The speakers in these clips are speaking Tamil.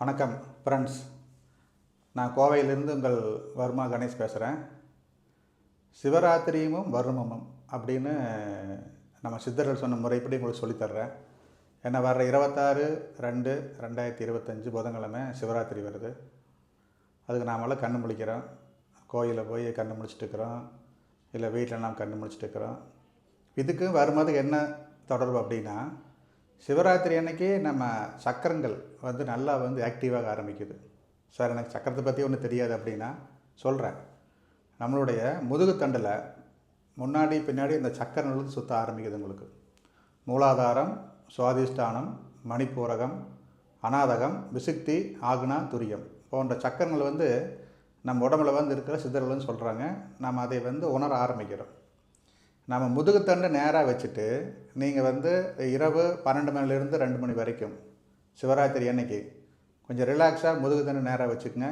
வணக்கம் ஃப்ரெண்ட்ஸ் நான் கோவையிலிருந்து உங்கள் வர்மா கணேஷ் பேசுகிறேன் சிவராத்திரியும் வருமமும் அப்படின்னு நம்ம சித்தர்கள் சொன்ன முறைப்படி உங்களுக்கு சொல்லித்தர்றேன் ஏன்னா வர்ற இருபத்தாறு ரெண்டு ரெண்டாயிரத்தி இருபத்தஞ்சி புதன்கிழமை சிவராத்திரி வருது. அதுக்கு நாமெல்லாம் கண்ணு முழிக்கிறோம். கோயிலில் போய் கண்ணு முழிச்சிட்டுக்கிறோம் இல்லை வீட்டில் நாம் கண்ணு முழிச்சிட்டு இருக்கிறோம் இதுக்கு வரும்போது என்ன தொடர்பு அப்படின்னா சிவராத்திரி அன்னைக்கு நம்ம சக்கரங்கள் வந்து நல்லா வந்து ஆக்டிவாக ஆரம்பிக்குது. சார் எனக்கு சக்கரத்தை பற்றி ஒன்றும் தெரியாது அப்படின்னா சொல்கிறேன் நம்மளுடைய முதுகுத்தண்டில் முன்னாடி பின்னாடி இந்த சக்கரங்கள் வந்து சுற்ற ஆரம்பிக்குது உங்களுக்கு. மூலாதாரம் சுவாதிஷ்டானம் மணிப்பூரகம் அநாதகம் விசுக்தி ஆகுனா துரியம் போன்ற சக்கரங்கள் வந்து நம்ம உடம்புல வந்து இருக்கிற சித்தர்கள்னு சொல்கிறாங்க நம்ம அதை வந்து உணர ஆரம்பிக்கிறோம். நம்ம முதுகுத்தண்டு நேராக வச்சுட்டு நீங்கள் வந்து இரவு பன்னெண்டு மணிலேருந்து ரெண்டு மணி வரைக்கும் சிவராத்திரி அன்னைக்கு. கொஞ்சம் ரிலாக்ஸாக முதுகுத்தண்டு நேராக வச்சுக்கோங்க.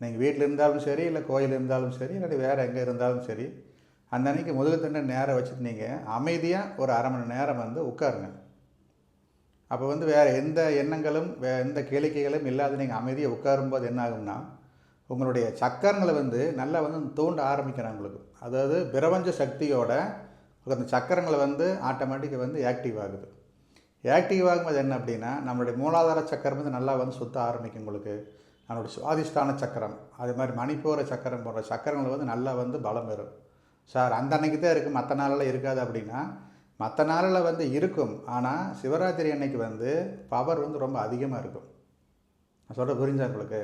நீங்கள் வீட்டில் இருந்தாலும் சரி இல்லை கோயில் இருந்தாலும் சரி இல்லாட்டி வேறு எங்கே இருந்தாலும் சரி அந்த அன்னைக்கு முதுகுத்தண்டு நேராக வச்சுட்டு நீங்கள் அமைதியாக ஒரு அரை மணி நேரம் வந்து உட்காருங்க. அப்போ வந்து வேறு எந்த எண்ணங்களும் வே எந்த கேளிக்கைகளும் இல்லாத நீங்கள் அமைதியாக உட்காரும்போது என்ன ஆகும்னா உங்களுடைய சக்கரங்களை வந்து நல்லா வந்து தூண்ட ஆரம்பிக்கிறேன் உங்களுக்கு. அதாவது பிரபஞ்ச சக்தியோட அந்த சக்கரங்களை வந்து ஆட்டோமேட்டிக்காக வந்து ஆக்டிவ் ஆகுது. ஆக்டிவ் ஆகும்போது என்ன அப்படின்னா நம்மளுடைய மூலாதார சக்கரம் வந்து நல்லா வந்து சுத்த ஆரம்பிக்கும் உங்களுக்கு. நம்மளுடைய சுவாதிஷ்டான சக்கரம் அதே மாதிரி மணிப்பூர சக்கரம் போன்ற சக்கரங்கள் வந்து நல்லா வந்து பலம் பெறும். சார் அந்த அன்னைக்கு தான் இருக்குது மற்ற நாளெல்லாம் இருக்காது அப்படின்னா மற்ற நாளில் வந்து இருக்கும். ஆனால் சிவராத்திரி அன்னைக்கு வந்து பவர் வந்து ரொம்ப அதிகமாக இருக்கும். நான் சொல்கிற புரிஞ்சா உங்களுக்கு?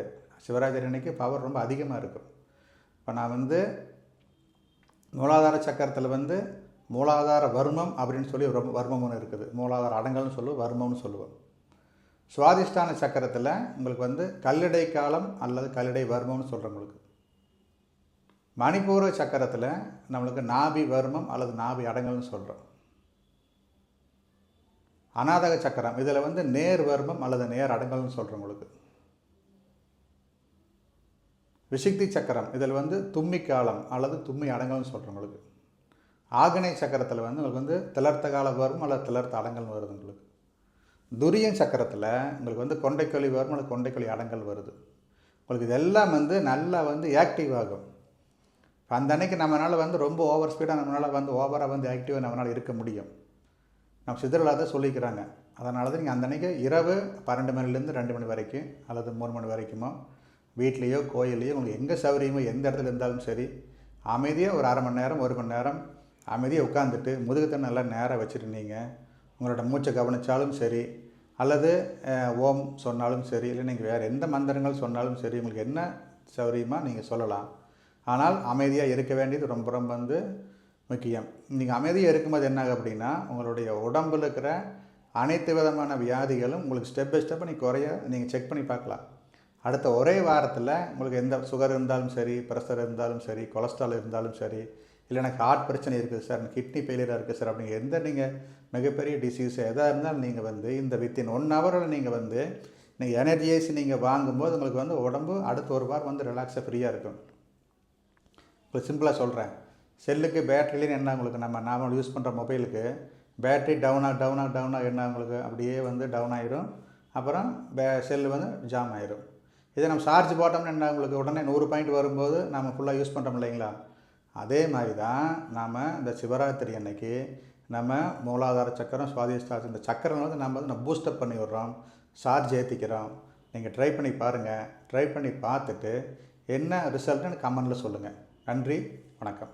சிவராத்திரி அன்னைக்கு பவர் ரொம்ப அதிகமாக இருக்கும். இப்போ நான் வந்து மூலாதார சக்கரத்தில் வந்து மூலாதார வர்மம் அப்படின்னு சொல்லி ரொம்ப வர்மம் ஒன்று இருக்குது. மூலாதார அடங்கல்னு சொல்லுவோம் வர்மம்னு சொல்லுவோம். சுவாதிஷ்டான சக்கரத்தில் உங்களுக்கு வந்து கல்லடை காலம் அல்லது கல்லிடை வர்மம்னு சொல்கிறோம் உங்களுக்கு. மணிப்பூர சக்கரத்தில் நம்மளுக்கு நாபி வர்மம் அல்லது நாபி அடங்கல்னு சொல்கிறோம் அநாதக சக்கரம் இதில் வந்து நேர் வர்மம் அல்லது நேர் அடங்கல்னு சொல்கிறோம் உங்களுக்கு. விசிக்தி சக்கரம் இதில் வந்து தும்மி காலம் அல்லது தும்மி அடங்கல்னு சொல்கிறோம் உங்களுக்கு. ஆகனை சக்கரத்தில் வந்து உங்களுக்கு வந்து திளர்த்த காலம் வரும் அல்லது திளர்த்த அடங்கல் வருது உங்களுக்கு. துரியன் சக்கரத்தில் உங்களுக்கு வந்து கொண்டைக்கொழி வரும் அல்லது கொண்டைக்கொழி அடங்கல் வருது. உங்களுக்கு இதெல்லாம் வந்து நல்லா வந்து ஆக்டிவ் ஆகும். அந்த அன்னைக்கு நம்மளால் வந்து ரொம்ப ஓவர் ஸ்பீடாக நம்மளால் வந்து ஓவராக வந்து ஆக்டிவாக நம்மளால் இருக்க முடியும். நம்ம சித்தர்கள் சொல்லிக்கிறாங்க. அதனால தான் நீங்கள் அந்த அன்னைக்கு இரவு பன்னெண்டு மணிலேருந்து ரெண்டு மணி வரைக்கும் அல்லது மூணு மணி வரைக்குமோ வீட்லேயோ கோயிலையோ உங்களுக்கு எங்கே சௌகரியமோ எந்த இடத்துல இருந்தாலும் சரி அமைதியாக ஒரு அரை மணி நேரம் ஒரு மணி நேரம் அமைதியாக உட்காந்துட்டு முதுகத்தை நல்லா நேராக வச்சுருந்தீங்க உங்களோட மூச்சை கவனித்தாலும் சரி அல்லது ஓம் சொன்னாலும் சரி இல்லை நீங்கள் வேறு எந்த மந்திரங்கள் சொன்னாலும் சரி உங்களுக்கு என்ன சௌகரியமாக நீங்கள் சொல்லலாம். ஆனால் அமைதியாக இருக்க வேண்டியது ரொம்ப ரொம்ப வந்து முக்கியம். நீங்கள் அமைதியாக இருக்கும்போது என்ன ஆகும் அப்படின்னா உங்களுடைய உடம்பில் இருக்கிற அனைத்து விதமான வியாதிகளும் உங்களுக்கு ஸ்டெப் பை ஸ்டெப் நீங்கள் குறைய நீங்கள் செக் பண்ணி பார்க்கலாம். அடுத்த ஒரே வாரத்தில் உங்களுக்கு எந்த சுகர் இருந்தாலும் சரி ப்ரெஷர் இருந்தாலும் சரி கொலஸ்ட்ரால் இருந்தாலும் சரி இல்லை எனக்கு ஹார்ட் பிரச்சனை இருக்குது சார் எனக்கு கிட்னி ஃபெயிலியராக இருக்குது சார் அப்படிங்க எந்த நீங்கள் மிகப்பெரிய டிசீஸ் எதாக இருந்தாலும் நீங்கள் வந்து இந்த வித்தின் ஒன் ஹவரில் நீங்கள் வந்து நீங்கள் எனர்ஜியைஸ் நீங்கள் வாங்கும்போது உங்களுக்கு வந்து உடம்பு அடுத்த ஒரு வாரம் வந்து ரிலாக்ஸாக ஃப்ரீயாக இருக்கும். இப்போ சிம்பிளாக சொல்கிறேன் செல்லுக்கு பேட்டரிலேன்னு என்ன உங்களுக்கு நம்ம நாம யூஸ் பண்ணுற மொபைலுக்கு பேட்டரி டவுனாக டவுனாக டவுனாக என்ன உங்களுக்கு அப்படியே வந்து டவுன் ஆகிடும் அப்புறம் பே செல்லு வந்து ஜாம் ஆயிரும். இதே நம்ம சார்ஜ் போட்டோம்னா என்ன உங்களுக்கு உடனே நூறு பாயிண்ட் வரும்போது நம்ம ஃபுல்லாக யூஸ் பண்ணுறோம் இல்லைங்களா? அதே மாதிரி தான் நாம் இந்த சிவராத்திரி அன்னைக்கு நம்ம மூலாதார சக்கரம் சுவாதிஷ்டாசம் இந்த சக்கரம் வந்து நம்ம வந்து நம்ம பூஸ்டப் பண்ணி விடுறோம். சார்ஜ் ஏற்றிக்கிறோம் நீங்கள் ட்ரை பண்ணி பாருங்கள் ட்ரை பண்ணி பார்த்துட்டு என்ன ரிசல்ட்டுன்னு கமெண்டில் சொல்லுங்கள் நன்றி வணக்கம்.